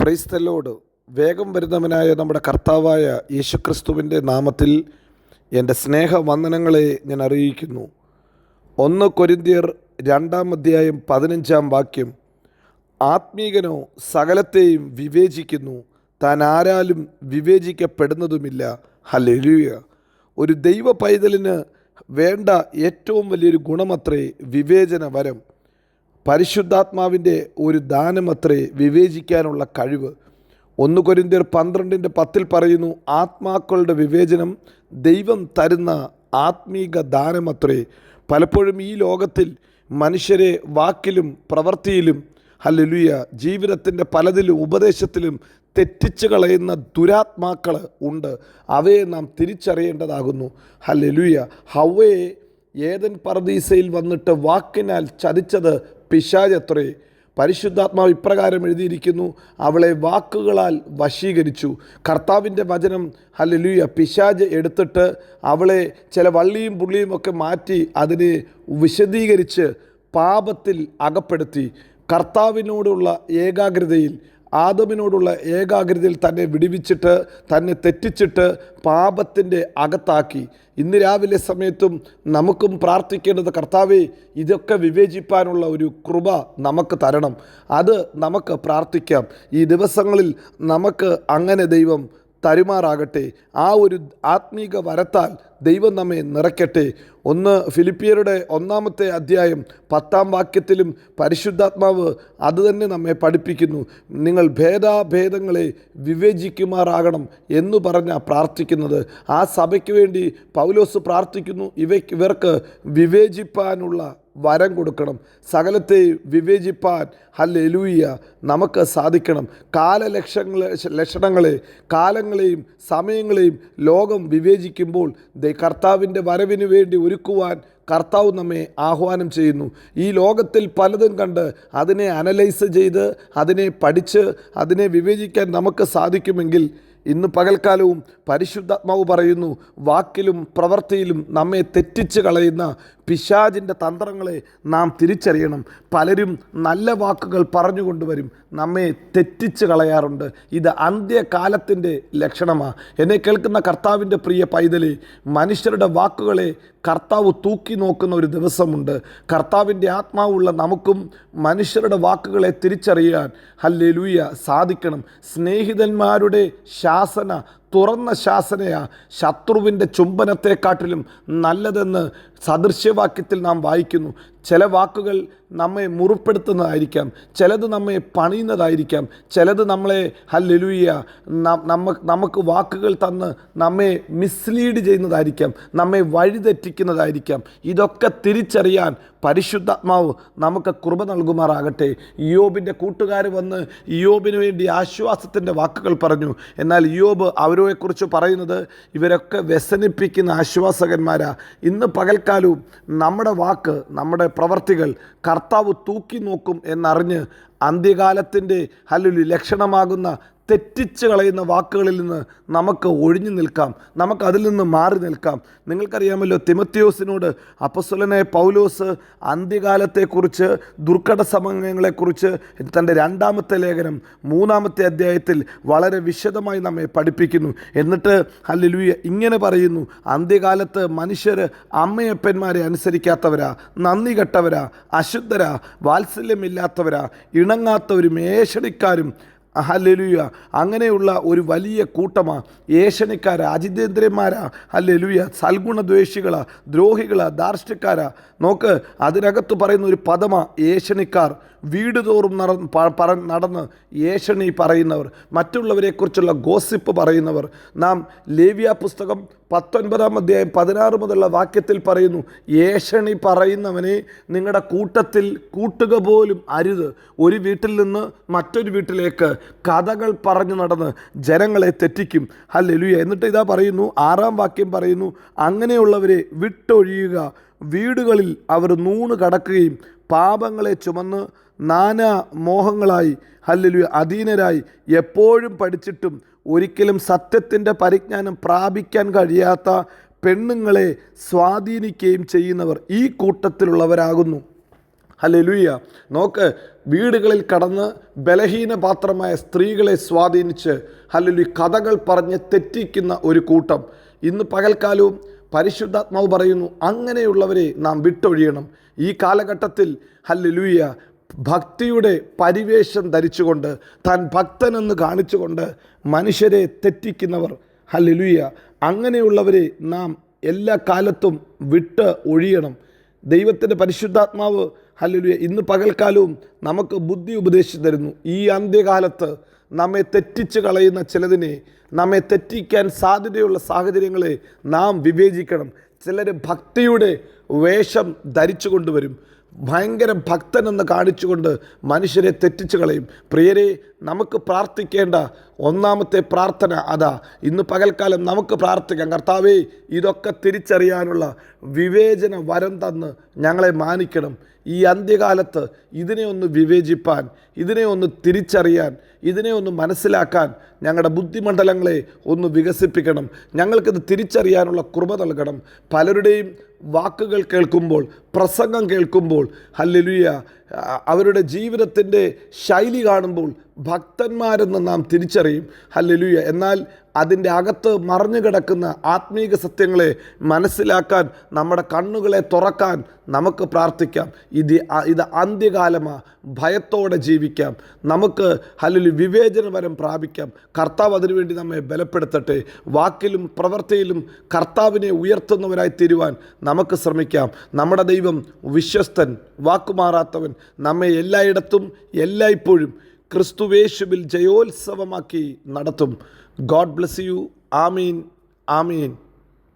Praise the Lord വേഗം വരുന്നവനായ നമ്മുടെ കർത്താവായ യേശുക്രിസ്തുവിന്റെ നാമത്തിൽ എന്റെ സ്നേഹവന്ദനങ്ങളെ ഞാൻ അറിയിക്കുന്നു. ഒന്ന് കൊരിന്തിയർ രണ്ടാം അധ്യായം പതിനഞ്ചാം വാക്യം. ആത്മീകനോ സകലത്തെയും വിവേചിക്കുന്നു. താൻ ആരാലും വിവേചിക്കപ്പെടുന്നതുമില്ല. ഹല്ലേലൂയ ഒരു ദൈവ പൈതലിന് വേണ്ട ഏറ്റവും വലിയൊരു ഗുണമത്രേ വിവേചന വരം. പരിശുദ്ധാത്മാവിന്റെ ഒരു ദാനമത്രേ വിവേചിക്കാനുള്ള കഴിവ്. ഒന്ന് കൊരിന്തിയർ പന്ത്രണ്ടിന്റെ പത്തിൽ പറയുന്നു ആത്മാക്കളുടെ വിവേചനം ദൈവം തരുന്ന ആത്മീക ദാനമത്രേ പലപ്പോഴും ഈ ലോകത്തിൽ മനുഷ്യരെ വാക്കിലും പ്രവൃത്തിയിലും ഹല്ലേലൂയ ജീവിതത്തിന്റെ പലതിലും ഉപദേശത്തിലും തെറ്റിച്ച് കളയുന്ന ദുരാത്മാക്കൾ ഉണ്ട്. അവയെ നാം തിരിച്ചറിയേണ്ടതാകുന്നു. ഹല്ലേലൂയ. ഹവയെ ഏതൻ പർദീസയിൽ വന്നിട്ട് വാക്കിനാൽ ചതിച്ചത് പിശാചത്രേ പരിശുദ്ധാത്മാവ് ഇപ്രകാരം എഴുതിയിരിക്കുന്നു അവളെ വാക്കുകളാൽ വശീകരിച്ചു. കർത്താവിന്റെ വചനം ഹല്ലേലൂയ പിശാജ് എടുത്തിട്ട് അവളെ ചില വള്ളിയും പുള്ളിയും ഒക്കെ മാറ്റി അതിനെ വിശദീകരിച്ച് പാപത്തിൽ അകപ്പെടുത്തി. കർത്താവിനോടുള്ള ഏകാഗ്രതയിൽ ആദമിനോടുള്ള ഏകാഗ്രതയിൽ തന്നെ വിടിവിച്ചിട്ട് തന്നെ തെറ്റിച്ചിട്ട് പാപത്തിന്റെ അകത്താക്കി. ഇന്ന് രാവിലെ സമയത്തും നമുക്കും പ്രാർത്ഥിക്കേണ്ടത് കർത്താവെ ഇതൊക്കെ വിവേചിപ്പാനുള്ള ഒരു കൃപ നമുക്ക് തരണം. അത് നമുക്ക് പ്രാർത്ഥിക്കാം. ഈ ദിവസങ്ങളിൽ നമുക്ക് അങ്ങനെ ദൈവം തരുമാറാകട്ടെ. ആ ഒരു ആത്മീക വരത്താൽ ദൈവം നമ്മെ നിറയ്ക്കട്ടെ. ഒന്ന് ഫിലിപ്പിയരുടെ ഒന്നാമത്തെ അധ്യായം പത്താം വാക്യത്തിലും പരിശുദ്ധാത്മാവ് അതുതന്നെ നമ്മെ പഠിപ്പിക്കുന്നു. നിങ്ങൾ ഭേദാഭേദങ്ങളെ വിവേചിക്കുമാറാകണം എന്ന് പറഞ്ഞ പ്രാർത്ഥിക്കുന്നത്. ആ സഭയ്ക്ക് വേണ്ടി പൗലോസ് പ്രാർത്ഥിക്കുന്നു. ഇവ ഇവർക്ക് വിവേചിപ്പാനുള്ള വരം കൊടുക്കണം. സകലത്തെ വിവേചിപ്പാൻ ഹല്ലെലൂയ നമുക്ക് സാധിക്കണം. കാലലക്ഷങ്ങളെ ലക്ഷണങ്ങളെ കാലങ്ങളെയും സമയങ്ങളെയും ലോകം വിവേചിക്കുമ്പോൾ കർത്താവിന്റെ വരവിന് വേണ്ടി ഒരുക്കുവാൻ കർത്താവ് നമ്മെ ആഹ്വാനം ചെയ്യുന്നു. ഈ ലോകത്തിൽ പലതും കണ്ട് അതിനെ അനലൈസ് ചെയ്ത് അതിനെ പഠിച്ച് അതിനെ വിവേചിക്കാൻ നമുക്ക് സാധിക്കുമെങ്കിൽ ഇന്ന് പകൽക്കാലവും പരിശുദ്ധാത്മാവ് പറയുന്നു വാക്കിലും പ്രവൃത്തിയിലും നമ്മെ തെറ്റിച്ച് കളയുന്ന പിശാജിന്റെ തന്ത്രങ്ങളെ നാം തിരിച്ചറിയണം. പലരും നല്ല വാക്കുകൾ പറഞ്ഞുകൊണ്ടുവരും. നമ്മെ തെറ്റിച്ച് കളയാറുണ്ട്. ഇത് അന്ത്യകാലത്തിന്റെ ലക്ഷണമാണ് എന്നെ കേൾക്കുന്ന കർത്താവിന്റെ പ്രിയ പൈതലി മനുഷ്യരുടെ വാക്കുകളെ കർത്താവ് തൂക്കി നോക്കുന്ന ഒരു ദിവസമുണ്ട്. കർത്താവിന്റെ ആത്മാവുള്ള നമുക്കും മനുഷ്യരുടെ വാക്കുകളെ തിരിച്ചറിയാൻ ഹല്ലേ ലൂയ സാധിക്കണം. സ്നേഹിതന്മാരുടെ ശാസന തുറന്ന ശാസനയാ. ശത്രുവിന്റെ ചുംബനത്തെക്കാട്ടിലും നല്ലതെന്ന് സദൃശ്യവാക്യത്തിൽ നാം വായിക്കുന്നു. ചില വാക്കുകൾ നമ്മെ മുറിപ്പെടുത്തുന്നതായിരിക്കാം ചിലത് നമ്മെ പണിയുന്നതായിരിക്കാം ചിലത് നമ്മളെ ഹല്ലെലുയ്യ നമ്മ നമുക്ക് വാക്കുകൾ തന്ന് നമ്മെ മിസ്ലീഡ് ചെയ്യുന്നതായിരിക്കാം നമ്മെ വഴിതെറ്റിക്കുന്നതായിരിക്കാം. ഇതൊക്കെ തിരിച്ചറിയാൻ പരിശുദ്ധാത്മാവ് നമുക്ക് കൃപ നൽകുമാറാകട്ടെ. യോബിന്റെ കൂട്ടുകാർ വന്ന് യോബിന് വേണ്ടി ആശ്വാസത്തിന്റെ വാക്കുകൾ പറഞ്ഞു. എന്നാൽ യോബ് അവരെക്കുറിച്ച് പറയുന്നത് ഇവരൊക്കെ വ്യസനിപ്പിക്കുന്ന ആശ്വാസകന്മാരാ. ഇന്ന് പകൽക്കാലവും നമ്മുടെ വാക്ക് നമ്മുടെ പ്രവർത്തികൾ കർത്താവ് തൂക്കി നോക്കും എന്നറിഞ്ഞ് അന്ത്യകാലത്തിന്റെ ഹല്ലുലി ലക്ഷണമാകുന്ന തെറ്റിച്ച് കളയുന്ന വാക്കുകളിൽ നിന്ന് നമുക്ക് ഒഴിഞ്ഞു നിൽക്കാം. നമുക്ക് അതിൽ നിന്ന് മാറി നിൽക്കാം. നിങ്ങൾക്കറിയാമല്ലോ തിമത്യോസിനോട് അപ്പസ്വലനെ പൗലോസ് അന്ത്യകാലത്തെക്കുറിച്ച് ദുർഘട സമയങ്ങളെക്കുറിച്ച് തന്റെ രണ്ടാമത്തെ ലേഖനം മൂന്നാമത്തെ അധ്യായത്തിൽ വളരെ വിശദമായി നമ്മെ പഠിപ്പിക്കുന്നു. എന്നിട്ട് ഹല്ലുയ ഇങ്ങനെ പറയുന്നു അന്ത്യകാലത്ത് മനുഷ്യർ അമ്മയപ്പന്മാരെ അനുസരിക്കാത്തവരാ നന്ദി കെട്ടവരാ അശുദ്ധരാ വാത്സല്യമില്ലാത്തവരാ ഇണങ്ങാത്തവരും ഏഷണിക്കാരും ഹല്ലെലുയ. അങ്ങനെയുള്ള ഒരു വലിയ കൂട്ടമാണ് ഏഷണിക്കാരാ അജിതേന്ദ്രന്മാരാ. ഹല്ലേലൂയ. സൽഗുണദ്വേഷികളാ ദ്രോഹികളാ ധാർഷ്ട്യക്കാരാ. നോക്ക് അതിനകത്ത് പറയുന്ന ഒരു പദമാ ഏഷണിക്കാർ വീട് തോറും നട നടന്ന് ഏഷണി പറയുന്നവർ. മറ്റുള്ളവരെക്കുറിച്ചുള്ള ഗോസിപ്പ് പറയുന്നവർ. നാം ലേവ്യ പുസ്തകം പത്തൊൻപതാം അധ്യായം പതിനാറ് മുതലുള്ള വാക്യത്തിൽ പറയുന്നു ഏഷണി പറയുന്നവനെ നിങ്ങളുടെ കൂട്ടത്തിൽ കൂട്ടുക പോലും അരുത്. ഒരു വീട്ടിൽ നിന്ന് മറ്റൊരു വീട്ടിലേക്ക് കഥകൾ പറഞ്ഞു നടന്ന് ജനങ്ങളെ തെറ്റിക്കും. ഹല്ലെലുയ. എന്നിട്ട് ഇതാ പറയുന്നു ആറാം വാക്യം പറയുന്നു അങ്ങനെയുള്ളവരെ വിട്ടൊഴിയുക. വീടുകളിൽ അവർ നൂണ് കടക്കുകയും പാപങ്ങളെ ചുമന്ന് നാനാ മോഹങ്ങളായി ഹല്ലലു അധീനരായി എപ്പോഴും പഠിച്ചിട്ടും ഒരിക്കലും സത്യത്തിന്റെ പരിജ്ഞാനം പ്രാപിക്കാൻ കഴിയാത്ത പെണ്ണുങ്ങളെ സ്വാധീനിക്കുകയും ചെയ്യുന്നവർ ഈ കൂട്ടത്തിലുള്ളവരാകുന്നു. ഹല്ലേലൂയ. നോക്ക് വീടുകളിൽ കടന്ന് ബലഹീന പാത്രമായ സ്ത്രീകളെ സ്വാധീനിച്ച് ഹല്ലേലൂയ കഥകൾ പറഞ്ഞ് തെറ്റിക്കുന്ന ഒരു കൂട്ടം. ഇന്ന് പകൽക്കാലവും പരിശുദ്ധാത്മാവ് പറയുന്നു അങ്ങനെയുള്ളവരെ നാം വിട്ടൊഴിയണം. ഈ കാലഘട്ടത്തിൽ ഹല്ലേലൂയ ഭക്തിയുടെ പരിവേഷം ധരിച്ചുകൊണ്ട് താൻ ഭക്തനെന്ന് കാണിച്ചുകൊണ്ട് മനുഷ്യരെ തെറ്റിക്കുന്നവർ. ഹല്ലേലൂയ. അങ്ങനെയുള്ളവരെ നാം എല്ലാ കാലത്തും വിട്ട് ഒഴിയണം. ദൈവത്തിന്റെ പരിശുദ്ധാത്മാവ് ഹല്ലേലൂയ ഇന്ന് പകൽക്കാലവും നമുക്ക് ബുദ്ധി ഉപദേശിച്ചു തരുന്നു. ഈ അന്ത്യകാലത്ത് നമ്മെ തെറ്റിച്ച് കളയുന്ന ചിലതിനെ നമ്മെ തെറ്റിക്കാൻ സാധ്യതയുള്ള സാഹചര്യങ്ങളെ നാം വിവേചിക്കണം. ചിലർ ഭക്തിയുടെ വേഷം ധരിച്ചു കൊണ്ടുവരും. ഭയങ്കര ഭക്തനെന്ന് കാണിച്ചുകൊണ്ട് മനുഷ്യരെ തെറ്റിച്ചു കളയും. പ്രിയരെ നമുക്ക് പ്രാർത്ഥിക്കേണ്ട ഒന്നാമത്തെ പ്രാർത്ഥന അതാ. ഇന്ന് പകൽക്കാലം നമുക്ക് പ്രാർത്ഥിക്കാം. കർത്താവേ ഇതൊക്കെ തിരിച്ചറിയാനുള്ള വിവേചന വരം തന്ന് ഞങ്ങളെ മാനിക്കണം. ഈ അന്ത്യകാലത്ത് ഇതിനെ ഒന്ന് വിവേചിപ്പാൻ ഇതിനെ ഒന്ന് തിരിച്ചറിയാൻ ഇതിനെ ഒന്ന് മനസ്സിലാക്കാൻ ഞങ്ങളുടെ ബുദ്ധിമണ്ഡലങ്ങളെ ഒന്ന് വികസിപ്പിക്കണം. ഞങ്ങൾക്കിത് തിരിച്ചറിയാനുള്ള കൃപ നൽകണം. പലരുടെയും വാക്കുകൾ കേൾക്കുമ്പോൾ പ്രസംഗം കേൾക്കുമ്പോൾ ഹല്ലേലൂയ അവരുടെ ജീവിതത്തിന്റെ ശൈലി കാണുമ്പോൾ ഭക്തന്മാരെന്ന് നാം തിരിച്ചറിയും. ഹല്ലേലൂയ. എന്നാൽ അതിന്റെ അകത്ത് മറഞ്ഞു കിടക്കുന്ന ആത്മീക സത്യങ്ങളെ മനസ്സിലാക്കാൻ നമ്മുടെ കണ്ണുകളെ തുറക്കാൻ നമുക്ക് പ്രാർത്ഥിക്കാം. ഇത് ഇത് അന്ത്യകാലമാ. ഭയത്തോടെ ജീവിക്കാം. നമുക്ക് ഹല്ലേലൂയ വിവേചനപരം പ്രാപിക്കാം. കർത്താവ് അതിനുവേണ്ടി നമ്മെ ബലപ്പെടുത്തട്ടെ. വാക്കിലും പ്രവൃത്തിയിലും കർത്താവിനെ ഉയർത്തുന്നവരായി തീരുവാൻ നമുക്ക് ശ്രമിക്കാം. നമ്മുടെ ദൈവം വിശ്വസ്തൻ വാക്കുമാറാത്തവൻ നമ്മെ എല്ലായിടത്തും എല്ലായ്പ്പോഴും ക്രിസ്തുവേശുവിൽ ജയോത്സവമാക്കി നടത്തും. God bless you. Amin. Amin.